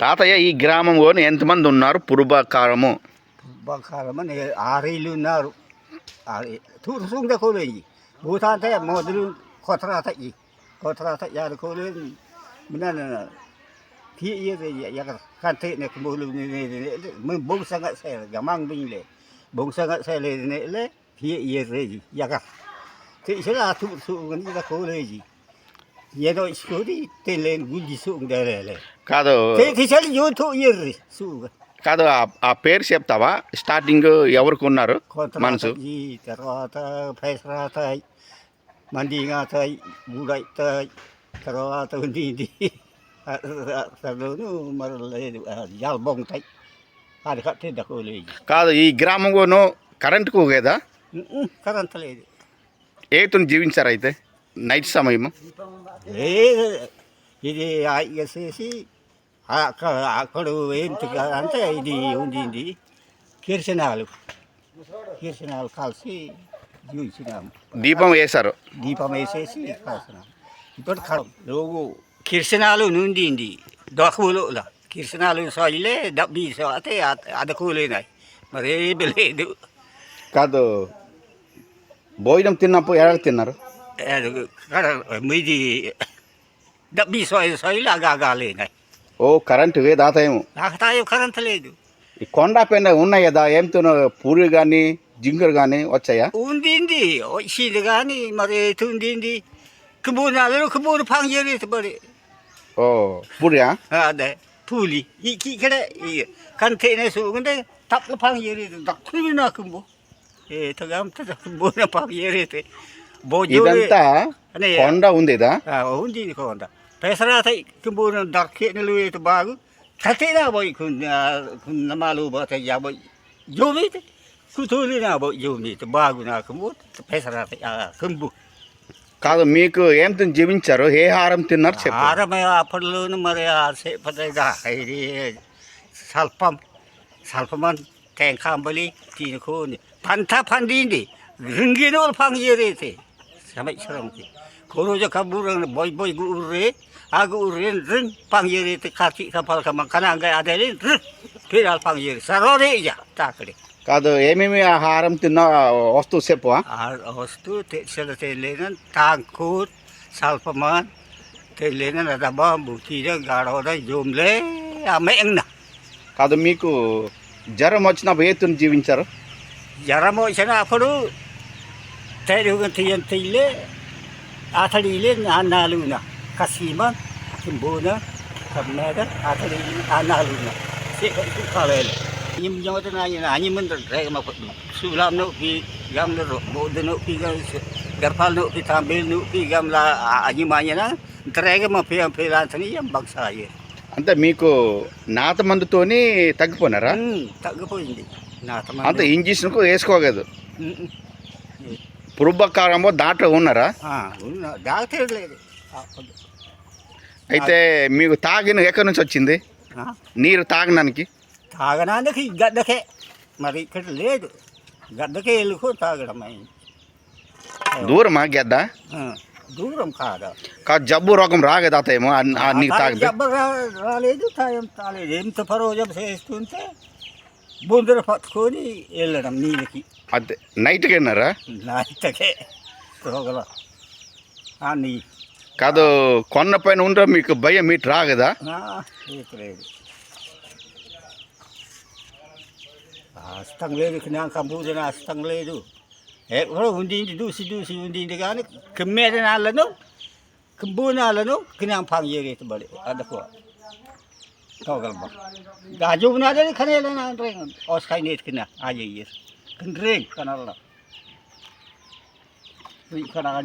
తాతయ్య ఈ గ్రామంలోని ఎంతమంది ఉన్నారు పురుబాకారము బకాలం అని ఆరేళ్ళు ఉన్నారు ఆరే తూరు సుంగ కోలేయి భూతాంత మొదలు కొత్తరాత ఈ కొత్తరాత యారు కోలే మిన్న కి ఇయే యక కంటే నే కుములు నే నే మ బొంగ్ సంగ సే గమంగ్ బింలే బొంగ్ సంగ సే లే నే లే కి ఇయే రేజి యక తి ఇసలా తు సు గని ద కోలేజి ఏదో స్కూడి తెలేన్ గుల్జి సుంగ్ దేలే కాదు తి తిసలి యో తో ఇయే సుంగ కాదు ఆ- ఆ పేరు చెప్తావా స్టార్టింగ్ ఎవరికి ఉన్నారు మనసు ఈ తర్వాత ఫైసరాతాయి మండిగాతాయి బూడైతాయి తర్వాత ఉంది ఇది సర్లోను మరలేదు జాల్బొంగుతాయి అది కట్టే కాదు ఈ గ్రామంలోను కరెంటుకు కదా కరెంత లేదు ఏతుని జీవించారు అయితే నైట్ సమయము? లేదు. ఇది ఆగేసేసి అక్కడ అక్కడ ఏంటి అంటే ఇది ఉంది కిరసనాలు కిరసనాలు కలిసి చూసినాము దీపం వేశారు. దీపం వేసేసి కాల్చినాం. ఇప్పుడు కడం లోగు కిరసనాలు నుండింది. దొకవులు కిరసనాలు సొల్లే డబ్బి అయితే అదకులేనాయి మరేమి లేదు. కాదు భోజనం తిన్నప్పుడు ఎలా తిన్నారు? అది కడ- మీది డబ్బి సొయ్య సొయ్యలు అగాగాలేనాయి ఓ కరెంటు వే దాతయేమో నాకు తాయో కరెంట్ లేదు ఈ కొండ పైన ఉన్నాయి కదా ఏం తిన పూరి కానీ జింగర్ కానీ వచ్చాయా ఉండింది వచ్చింది కానీ మరి ఉండింది కబూనాలు కబూరు పంగేది మరి ఓ పూరియా అదే పూలి ఈ ఇక్కడ ఈ కంటైన సూగుంటే తప్పల పంగ ఏరేది దక్కులు నాకు ఏ తగంత బోన పంగ ఏరైతే ఇదంతా కొండ ఉంది ఇదా? ఉంది కొంత పెసరాత కింబూన దక్కే నిలువేది బాగు. కతేనా పోయి నమాలు పోతాయి యాభై జోమైతే కుతూలినా పోయి జోమైతే బాగు నాకు పెసరాత. కింబు. కాదు మీకు ఏం జీవించారు? ఏ హారం తిన్నారు చెప్పు. ఆరమే అప్పట్లోను మరి ఆ సేపటిగా ఇది స్వల్పం స్వల్పమని టెంకాంబలి తినుకోని. పంట పండింది. రింగిన వాళ్ళు పండు చేరైతే సంవత్సరంకి రోజు కబూరు బొయ్ బొయ్ ఊర్రే ఆ ఊర్రే రింగ్ పండు చేరైతే కాకి కపలకమ్మ కనంగా అదే రింగ్ పీరాలు పండు చేరి సరోరే ఇక తాకడి కాదు ఏమేమి ఆహారం తిన్న వస్తువు చెప్పు ఆ వస్తూ తెచ్చల తెలియని టాంకూర్ సల్పమాన్ తెలియని రదబా బుతీర గాడవద జోమ్లే ఆమె ఎంగ కాదు మీకు జ్వరం వచ్చినప్పుడు ఏ జీవించారు జ్వరం వచ్చిన అప్పుడు తేరుగా తీయని తీయలే అతడిలే నాలుగున కసీమ కింబూన కమ్మేద అతడి ఆ నాలుగున కాలేదు im nyawata na yun ani man re ma sulam no pi gam no bod no pi gam garpal no pi tambil no pi gam la ani ma yana trega ma pi la tani yam bagsa ye అంటే మీకు నాత మందుతోని తగ్గిపోయినారా తగ్గిపోయింది నా అంత ఇంజక్షన్కు వేసుకోగదు పురుబకారమో దాంట్లో ఉన్నారా? Doctor లేదు. అయితే మీకు తాగిన ఎక్కడి నుంచి వచ్చింది? నీరు తాగడానికి? తాగడానికి గడ్డకే. మరి ఇక్కడ లేదు. గడ్డకే వెళ్ళుకో తాగడం దూరమా గెద్ద దూరం కాదా? కా జబ్బు రోగం రాగే తాతేమో ఆ- ఆ నీకు తాగితే? జబ్బ రాలేదు తాయం తాలేదు ఎంత పరోజం చేస్తుంటే బుందర పట్టుకొని వెళ్ళడం నీళ్ళకి. అదే నైట్కి విన్నారా నాయితకే రోగల. ఆ నీ. కాదు కొండ పైన ఉంటే మీకు భయం మీటు రాగదా? లేదు. అస్తం లేదు నాకు కంపూజన అస్తం లేదు. ఎక్కడో ఉండింది దూసి దూసి ఉండింది కానీ కిమ్మేద నాళ్ళను కింబూనాలను కినాం పాంగ్ అదకు tog'ilmoq gaju bunadai qanaqalarni oz qaynayotgina ayiyer kindrang qanalar qanaqa